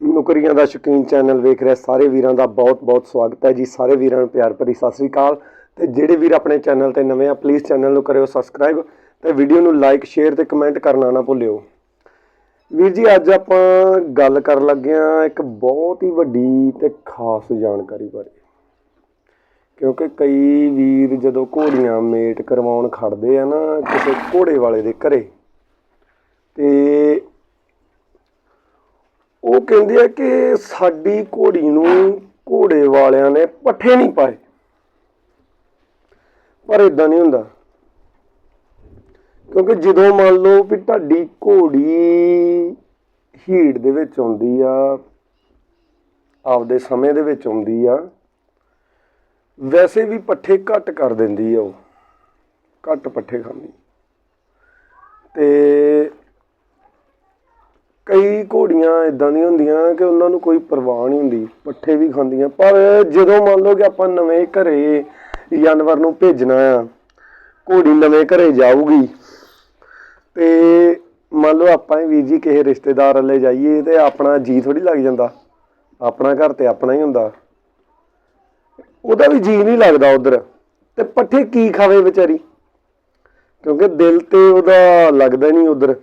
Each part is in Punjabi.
ਨੌਕਰੀਆਂ ਦਾ ਸ਼ੌਕੀਨ ਚੈਨਲ ਵੇਖ ਰਹੇ, ਸਾਰੇ ਵੀਰਾਂ ਦਾ ਬਹੁਤ-ਬਹੁਤ ਸਵਾਗਤ ਹੈ ਜੀ। ਸਾਰੇ ਵੀਰਾਂ ਨੂੰ ਪਿਆਰ ਭਰੀ ਸਤਿ ਸ੍ਰੀ ਅਕਾਲ। ਤੇ ਜਿਹੜੇ ਵੀਰ ਆਪਣੇ ਚੈਨਲ ਤੇ ਨਵੇਂ ਆ ਪਲੀਜ਼ ਚੈਨਲ ਨੂੰ ਕਰਿਓ ਸਬਸਕ੍ਰਾਈਬ ਤੇ ਵੀਡੀਓ ਨੂੰ ਲਾਈਕ ਸ਼ੇਅਰ ਤੇ ਕਮੈਂਟ ਕਰਨਾ ਨਾ ਭੁੱਲਿਓ। ਵੀਰ ਜੀ, ਅੱਜ ਆਪਾਂ ਗੱਲ ਕਰਨ ਲੱਗੇ ਆ ਇੱਕ ਬਹੁਤ ਹੀ ਵੱਡੀ ਤੇ ਖਾਸ ਜਾਣਕਾਰੀ ਬਾਰੇ। ਕਿਉਂਕਿ ਕਈ ਵੀਰ ਜਦੋਂ ਘੋੜੀਆਂ ਮੇਟ ਕਰਵਾਉਣ ਖੜਦੇ ਆ ਨਾ, ਕਿਸੇ ਘੋੜੇ ਵਾਲੇ ਦੇ ਘਰੇ, ਤੇ ਉਹ ਕਹਿੰਦੇ ਆ ਕਿ ਸਾਡੀ ਘੋੜੀ ਨੂੰ ਘੋੜੇ ਵਾਲਿਆਂ ਨੇ ਪੱਠੇ ਨਹੀਂ ਪਾਏ। ਪਰ ਇਦਾਂ ਨਹੀਂ ਹੁੰਦਾ। ਕਿਉਂਕਿ ਜਦੋਂ ਮੰਨ ਲਓ ਵੀ ਤੁਹਾਡੀ ਘੋੜੀ ਹੀਟ ਦੇ ਵਿੱਚ ਆਉਂਦੀ ਆ, ਆਪਦੇ ਸਮੇਂ ਦੇ ਵਿੱਚ ਆਉਂਦੀ ਆ, ਵੈਸੇ ਵੀ ਪੱਠੇ ਘੱਟ ਕਰ ਦਿੰਦੀ ਆ ਉਹ। ਘੱਟ ਪੱਠੇ ਖਾਂਦੀ। ਤੇ ਕਈ ਘੋੜੀਆਂ ਇਦਾਂ ਦੀਆਂ ਹੁੰਦੀਆਂ ਕਿ ਉਹਨਾਂ ਨੂੰ ਕੋਈ ਪਰਵਾਹ ਨਹੀਂ ਹੁੰਦੀ, ਪੱਠੇ ਵੀ ਖਾਂਦੀਆਂ। ਪਰ ਜਦੋਂ ਮੰਨ ਲਓ ਕਿ ਆਪਾਂ ਨਵੇਂ ਘਰੇ ਜਾਨਵਰ ਨੂੰ ਭੇਜਣਾ ਆ, ਘੋੜੀ ਨਵੇਂ ਘਰੇ ਜਾਊਗੀ, ਤੇ ਮੰਨ ਲਓ ਆਪਾਂ ਹੀ ਵੀਰ ਜੀ ਕਿਸੇ ਰਿਸ਼ਤੇਦਾਰ ਵੱਲੇ ਜਾਈਏ ਤੇ ਆਪਣਾ ਜੀ ਥੋੜੀ ਲੱਗ ਜਾਂਦਾ। ਆਪਣਾ ਘਰ ਤੇ ਆਪਣਾ ਹੀ ਹੁੰਦਾ। ਉਹਦਾ ਵੀ ਜੀ ਨਹੀਂ ਲੱਗਦਾ ਉਧਰ। ਤੇ ਪੱਠੇ ਕੀ ਖਾਵੇ ਵਿਚਾਰੀ? ਕਿਉਂਕਿ ਦਿਲ ਤੇ ਉਹਦਾ ਲੱਗਦਾ ਨਹੀਂ ਉਧਰ।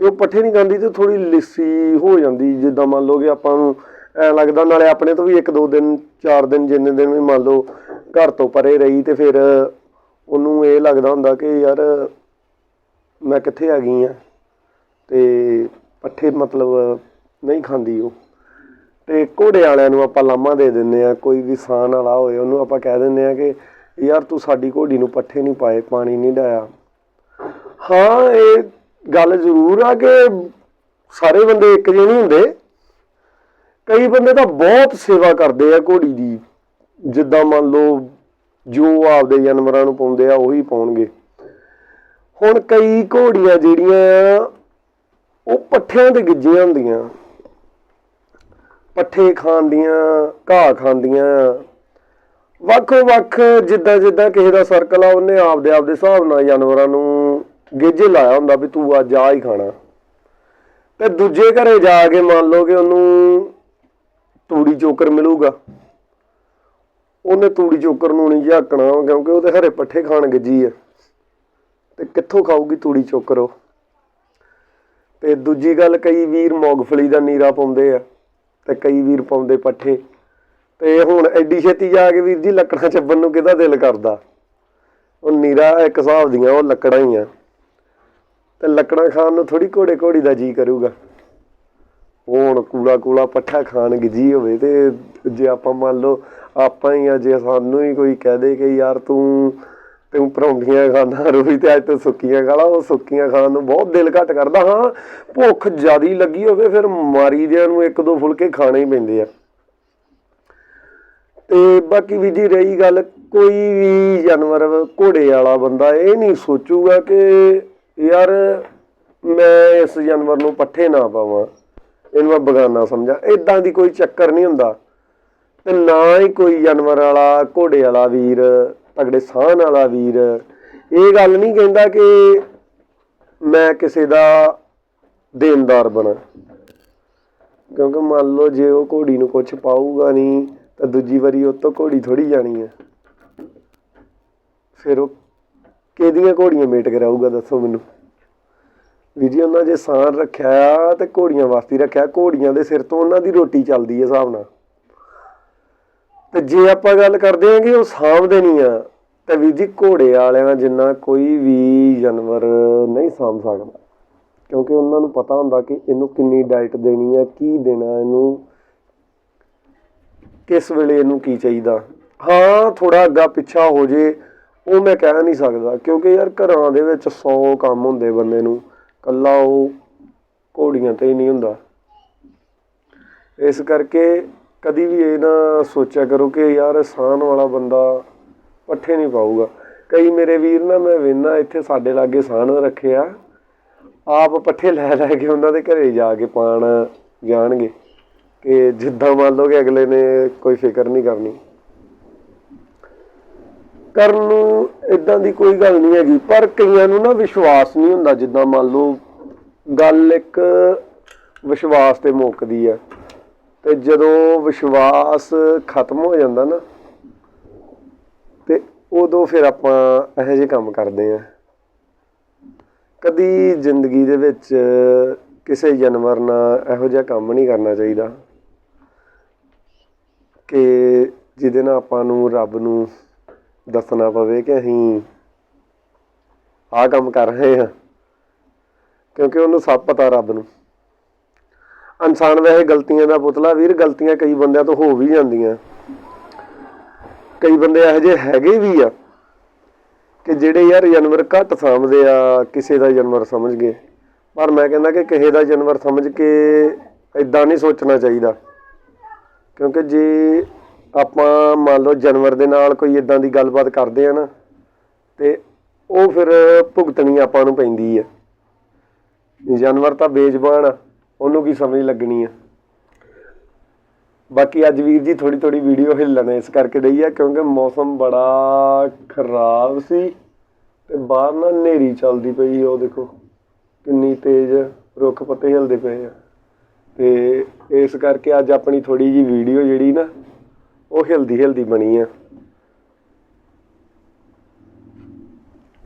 ਤੇ ਉਹ ਪੱਠੇ ਨਹੀਂ ਖਾਂਦੀ ਤੇ ਥੋੜੀ ਲਿੱਸੀ ਹੋ ਜਾਂਦੀ, ਜਿੱਦਾਂ ਮੰਨ ਲਓ ਕਿ ਆਪਾਂ ਨੂੰ ਐ ਲੱਗਦਾ ਨਾਲੇ ਆਪਣੇ ਤੋਂ ਵੀ ਇੱਕ ਦੋ ਦਿਨ, ਚਾਰ ਦਿਨ ਜਿੰਨੇ ਦਿਨ ਵੀ ਮੰਨ ਲਓ ਘਰ ਤੋਂ ਪਰੇ ਰਹੀ ਤੇ ਫਿਰ ਉਹਨੂੰ ਇਹ ਲੱਗਦਾ ਹੁੰਦਾ ਕਿ ਯਾਰ ਮੈਂ ਕਿੱਥੇ ਆ ਗਈ ਆ? ਤੇ ਪੱਠੇ ਮਤਲਬ ਨਹੀਂ ਖਾਂਦੀ ਉਹ। ਤੇ ਘੋੜੇ ਵਾਲਿਆਂ ਨੂੰ ਆਪਾਂ ਲਾਮਾ ਦੇ ਦਿੰਦੇ ਆ, ਕੋਈ ਵੀ ਸਾਨ ਵਾਲਾ ਹੋਏ, ਉਹਨੂੰ ਆਪਾਂ ਕਹਿ ਦਿੰਦੇ ਆ ਕਿ ਯਾਰ ਤੂੰ ਸਾਡੀ ਘੋੜੀ ਨੂੰ ਪੱਠੇ ਨਹੀਂ ਪਾਏ, ਪਾਣੀ ਨਹੀਂ ਡਾਇਆ ਹਾਂ, ਇਹ ਗੱਲ ਜ਼ਰੂਰ ਆ ਕਿ ਸਾਰੇ ਬੰਦੇ ਇੱਕ ਜਿਹੇ ਨਹੀਂ ਹੁੰਦੇ। ਕਈ ਬੰਦੇ ਤਾਂ ਬਹੁਤ ਸੇਵਾ ਕਰਦੇ ਆ ਘੋੜੀ ਦੀ। ਜਿੱਦਾਂ ਮੰਨ ਲਓ ਜੋ ਆਪਦੇ ਜਾਨਵਰਾਂ ਨੂੰ ਪਾਉਂਦੇ ਆ, ਉਹੀ ਪਾਉਣਗੇ। ਹੁਣ ਕਈ ਘੋੜੀਆਂ ਜਿਹੜੀਆਂ ਉਹ ਪੱਠਿਆਂ ਤੇ ਗਿੱਜੀਆਂ ਹੁੰਦੀਆਂ। ਪੱਠੇ ਖਾਂਦੀਆਂ, ਘਾਹ ਖਾਂਦੀਆਂ। ਵੱਖੋ ਵੱਖ ਜਿੱਦਾਂ ਜਿੱਦਾਂ ਕਿਸੇ ਦਾ ਸਰਕਲ ਆ, ਉਹਨੇ ਆਪਦੇ ਆਪਦੇ ਹਿਸਾਬ ਨਾਲ ਜਾਨਵਰਾਂ ਨੂੰ ਗੇਜੇ ਲਾਇਆ ਹੁੰਦਾ ਵੀ ਤੂੰ ਅੱਜ ਆ ਹੀ ਖਾਣਾ। ਤੇ ਦੂਜੇ ਘਰੇ ਜਾ ਕੇ ਮੰਨ ਲਓ ਕਿ ਉਹਨੂੰ ਤੂੜੀ ਚੋਕਰ ਮਿਲੂਗਾ। ਉਹਨੇ ਤੂੜੀ ਚੋਕਰ ਨੂੰ ਨਹੀਂ ਝਾਕਣਾ ਕਿਉਂਕਿ ਉਹ ਤੇ ਹਰੇ ਪੱਠੇ ਖਾਣ ਗੱਜੀ ਆ। ਤੇ ਕਿੱਥੋਂ ਖਾਊਗੀ ਤੂੜੀ ਚੋਕਰ ਉਹ? ਤੇ ਦੂਜੀ ਗੱਲ ਕਈ ਵੀਰ ਮੂੰਗਫਲੀ ਦਾ ਨੀਰਾ ਪਾਉਂਦੇ ਆ ਤੇ ਕਈ ਵੀਰ ਪਾਉਂਦੇ ਪੱਠੇ। ਤੇ ਹੁਣ ਐਡੀ ਛੇਤੀ ਜਾ ਕੇ ਵੀਰ ਜੀ ਲੱਕੜਾਂ ਚੱਬਣ ਨੂੰ ਕਿਹਦਾ ਦਿਲ ਕਰਦਾ? ਉਹ ਨੀਰਾ ਇੱਕ ਹਿਸਾਬ ਦੀਆਂ, ਉਹ ਲੱਕੜਾਂ ਹੀ ਆ। ਤੇ ਲੱਕੜਾਂ ਖਾਣ ਨੂੰ ਥੋੜੀ ਘੋੜੇ ਘੋੜੀ ਦਾ ਜੀ ਕਰੂਗਾ। ਉਹ ਹੁਣ ਕੂੜਾ ਕੂੜਾ ਪੱਠਾ ਖਾਣ ਗਿਜੀ ਹੋਵੇ ਤੇ ਜੇ ਆਪਾਂ ਮੰਨ ਲਓ, ਆਪਾਂ ਹੀ ਆ, ਜੇ ਸਾਨੂੰ ਹੀ ਕੋਈ ਕਹਿ ਦੇ ਕਿ ਯਾਰ ਤੂੰ ਤੂੰ ਪਰੌਂਠੀਆਂ ਖਾਂਦਾ ਰੋਈ ਤੇ ਅੱਜ ਤੂੰ ਸੁੱਕੀਆਂ ਖਾ ਉਹ ਸੁੱਕੀਆਂ ਖਾਣ ਨੂੰ ਬਹੁਤ ਦਿਲ ਘੱਟ ਕਰਦਾ। ਹਾਂ, ਭੁੱਖ ਜ਼ਿਆਦੀ ਲੱਗੀ ਹੋਵੇ ਫਿਰ ਮਾਰੀ ਦਿਆਂ ਨੂੰ ਇੱਕ ਦੋ ਫੁਲਕੇ ਖਾਣੇ ਹੀ ਪੈਂਦੇ ਆ। ਤੇ ਬਾਕੀ ਵੀ ਜੀ ਰਹੀ ਗੱਲ, ਕੋਈ ਵੀ ਜਾਨਵਰ, ਘੋੜੇ ਵਾਲਾ ਬੰਦਾ ਇਹ ਨਹੀਂ ਸੋਚੂਗਾ ਕਿ ਯਾਰ ਮੈਂ ਇਸ ਜਾਨਵਰ ਨੂੰ ਪੱਠੇ ਨਾ ਪਾਵਾਂ। ਇਹਨੂੰ ਮੈਂ ਬਗਾਨਾ ਸਮਝਾਂ। ਇਦਾਂ ਦੀ ਕੋਈ ਚੱਕਰ ਨਹੀਂ ਹੁੰਦਾ। ਤੇ ਨਾ ਹੀ ਕੋਈ ਜਾਨਵਰ ਵਾਲਾ, ਘੋੜੇ ਵਾਲਾ ਵੀਰ, ਤਗੜੇ ਸਾਹ ਵਾਲਾ ਵੀਰ। ਇਹ ਗੱਲ ਨਹੀਂ ਕਹਿੰਦਾ ਕਿ ਮੈਂ ਕਿਸੇ ਦਾ ਦੇਣਦਾਰ ਬਣਾ। ਕਿਉਂਕਿ ਮੰਨ ਲਓ ਜੇ ਉਹ ਘੋੜੀ ਨੂੰ ਕੁਝ ਪਾਊਗਾ ਨਹੀਂ, ਤਾਂ ਦੂਜੀ ਵਾਰੀ ਉਹ ਤੋਂ ਘੋੜੀ ਥੋੜੀ ਜਾਣੀ ਹੈ। ਫਿਰ ਉਹ ਕਿਹਦੀਆਂ ਘੋੜੀਆਂ ਮੇਟ ਕਰਾਊਗਾ ਦੱਸੋ ਮੈਨੂੰ? ਵੀ ਜੀ ਉਹਨਾਂ ਜੇ ਸਾਨ ਰੱਖਿਆ ਆ ਤੇ ਘੋੜੀਆਂ ਵਾਸਤੇ ਰੱਖਿਆ, ਘੋੜੀਆਂ ਦੇ ਸਿਰ ਤੋਂ ਉਹਨਾਂ ਦੀ ਰੋਟੀ ਚੱਲਦੀ ਹੈ ਹਿਸਾਬ ਨਾਲ। ਤੇ ਜੇ ਆਪਾਂ ਗੱਲ ਕਰਦੇ ਹਾਂ ਕਿ ਉਹ ਸਾਂਭਦੇ ਨਹੀਂ ਆ, ਤਾਂ ਵੀ ਜੀ ਘੋੜੇ ਵਾਲਿਆਂ ਜਿੰਨਾ ਕੋਈ ਵੀ ਜਾਨਵਰ ਨਹੀਂ ਸਾਂਭ ਸਕਦਾ। ਕਿਉਂਕਿ ਉਹਨਾਂ ਨੂੰ ਪਤਾ ਹੁੰਦਾ ਕਿ ਇਹਨੂੰ ਕਿੰਨੀ ਡਾਈਟ ਦੇਣੀ ਆ, ਕੀ ਦੇਣਾ ਇਹਨੂੰ, ਕਿਸ ਵੇਲੇ ਇਹਨੂੰ ਕੀ ਚਾਹੀਦਾ। ਹਾਂ ਥੋੜਾ ਅੱਗਾ ਪਿੱਛਾ ਹੋ ਜੇ ਉਹ ਮੈਂ ਕਹਿ ਨਹੀਂ ਸਕਦਾ, ਕਿਉਂਕਿ ਯਾਰ ਘਰਾਂ ਦੇ ਵਿੱਚ 100 ਕੰਮ ਹੁੰਦੇ ਬੰਦੇ ਨੂੰ ਕੱਲਾ ਉਹ ਘੋੜੀਆਂ ਤੇ ਹੀ ਨਹੀਂ ਹੁੰਦਾ। ਇਸ ਕਰਕੇ ਕਦੀ ਵੀ ਇਹ ਨਾ ਸੋਚਿਆ ਕਰੋ ਕਿ ਯਾਰ ਸਾਨ ਵਾਲਾ ਬੰਦਾ ਪੱਠੇ ਨਹੀਂ ਪਾਊਗਾ। ਕਈ ਮੇਰੇ ਵੀਰ ਨਾ, ਮੈਂ ਵੇਨਾ ਇੱਥੇ ਸਾਡੇ ਲਾਗੇ ਸਾਨ ਰੱਖਿਆ ਆਪ ਪੱਠੇ ਲੈ ਲੈ ਕੇ ਉਹਨਾਂ ਦੇ ਘਰੇ ਜਾ ਕੇ ਪਾਣ ਜਾਣਗੇ, ਕਿ ਜਿੱਦਾਂ ਮੰਨ ਲਓ ਕਿ ਅਗਲੇ ਨੇ ਕੋਈ ਫਿਕਰ ਨਹੀਂ ਕਰਨੀ। ਕਰਨ ਨੂੰ ਇਦਾਂ ਦੀ ਕੋਈ ਗੱਲ ਨਹੀਂ ਹੈਗੀ, ਪਰ ਕਈਆਂ ਨੂੰ ਨਾ ਵਿਸ਼ਵਾਸ ਨਹੀਂ ਹੁੰਦਾ, ਜਿੱਦਾਂ ਮੰਨ ਲਓ ਗੱਲ ਇੱਕ ਵਿਸ਼ਵਾਸ ਤੇ ਮੁੱਕਦੀ ਆ, ਤੇ ਜਦੋਂ ਵਿਸ਼ਵਾਸ ਖਤਮ ਹੋ ਜਾਂਦਾ ਨਾ, ਤੇ ਉਦੋਂ ਫਿਰ ਆਪਾਂ ਇਹੋ ਜਿਹੇ ਕੰਮ ਕਰਦੇ ਆ। ਕਦੀ ਜ਼ਿੰਦਗੀ ਦੇ ਵਿੱਚ ਕਿਸੇ ਜਾਨਵਰ ਨਾਲ ਇਹੋ ਜਿਹਾ ਕੰਮ ਨਹੀਂ ਕਰਨਾ ਚਾਹੀਦਾ ਕਿ ਜਿਹਦੇ ਨਾਲ ਆਪਾਂ ਨੂੰ ਰੱਬ ਨੂੰ ਦੱਸਣਾ ਪਵੇ ਕਿ ਅਸੀਂ ਆਹ ਕੰਮ ਕਰ ਰਹੇ ਹਾਂ। ਕਿਉਂਕਿ ਉਹਨੂੰ ਸਭ ਪਤਾ ਰੱਬ ਨੂੰ। ਇਨਸਾਨ ਵੈਸੇ ਗਲਤੀਆਂ ਦਾ ਪੁਤਲਾ। ਵੀਰ, ਗਲਤੀਆਂ ਕਈ ਬੰਦਿਆਂ ਤੋਂ ਹੋ ਵੀ ਜਾਂਦੀਆਂ। ਕਈ ਬੰਦੇ ਇਹੋ ਜਿਹੇ ਹੈਗੇ ਵੀ ਆ ਕਿ ਜਿਹੜੇ ਯਾਰ ਜਾਨਵਰ ਘੱਟ ਸਮਝਦੇ ਆ, ਕਿਸੇ ਦਾ ਜਾਨਵਰ ਸਮਝ ਗਏ। ਪਰ ਮੈਂ ਕਹਿੰਦਾ ਕਿ ਕਿਸੇ ਦਾ ਜਾਨਵਰ ਸਮਝ ਕੇ ਇਦਾਂ ਨਹੀਂ ਸੋਚਣਾ ਚਾਹੀਦਾ। ਕਿਉਂਕਿ ਜੇ ਆਪਾਂ ਮੰਨ ਲਓ ਜਾਨਵਰ ਦੇ ਨਾਲ ਕੋਈ ਇਦਾਂ ਦੀ ਗੱਲਬਾਤ ਕਰਦੇ ਆ ਨਾ, ਤੇ ਉਹ ਫਿਰ ਭੁਗਤਣੀ ਆਪਾਂ ਨੂੰ ਪੈਂਦੀ ਆ। ਜਾਨਵਰ ਤਾਂ ਬੇਜ਼ਬਾਨ ਆ, ਉਹਨੂੰ ਕੀ ਸਮਝ ਲੱਗਣੀ ਆ। ਬਾਕੀ ਅੱਜ ਵੀਰ ਜੀ ਥੋੜੀ ਥੋੜੀ ਵੀਡੀਓ ਹਿੱਲਣ ਇਸ ਕਰਕੇ ਰਹੀ ਆ, ਕਿਉਂਕਿ ਮੌਸਮ ਬੜਾ ਖਰਾਬ ਸੀ ਤੇ ਬਾਹਰ ਨਾ ਹਨੇਰੀ ਚੱਲਦੀ ਪਈ ਉਹ ਦੇਖੋ ਕਿੰਨੀ ਤੇਜ਼ ਰੁੱਖ ਪੱਤੇ ਹਿਲਦੇ ਪਏ ਆ। ਤੇ ਇਸ ਕਰਕੇ ਅੱਜ ਆਪਣੀ ਥੋੜੀ ਜੀ ਵੀਡੀਓ ਜਿਹੜੀ ਨਾ ਉਹ ਹਿਲਦੀ ਹਿਲਦੀ ਬਣੀ ਆ।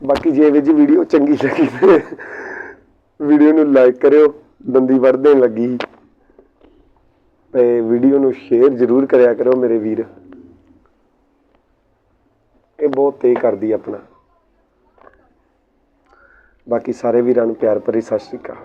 ਬਾਕੀ ਜੇ ਵਿੱਚ ਵੀਡੀਓ ਚੰਗੀ ਲੱਗੀ ਤੇ ਵੀਡੀਓ ਨੂੰ ਲਾਈਕ ਕਰਿਓ, ਦੰਦੀ ਵੜ ਦੇਣ ਲੱਗੀ। ਸੀ। ਤੇ ਵੀਡੀਓ ਨੂੰ ਸ਼ੇਅਰ ਜ਼ਰੂਰ ਕਰਿਆ ਕਰੋ ਮੇਰੇ ਵੀਰ। ਇਹ ਬਹੁਤ ਤੇਜ਼ ਕਰਦੀ ਆਪਣਾ। ਬਾਕੀ ਸਾਰੇ ਵੀਰਾਂ ਨੂੰ ਪਿਆਰ ਭਰੀ ਸਤਿ ਸ਼੍ਰੀ ਅਕਾਲ।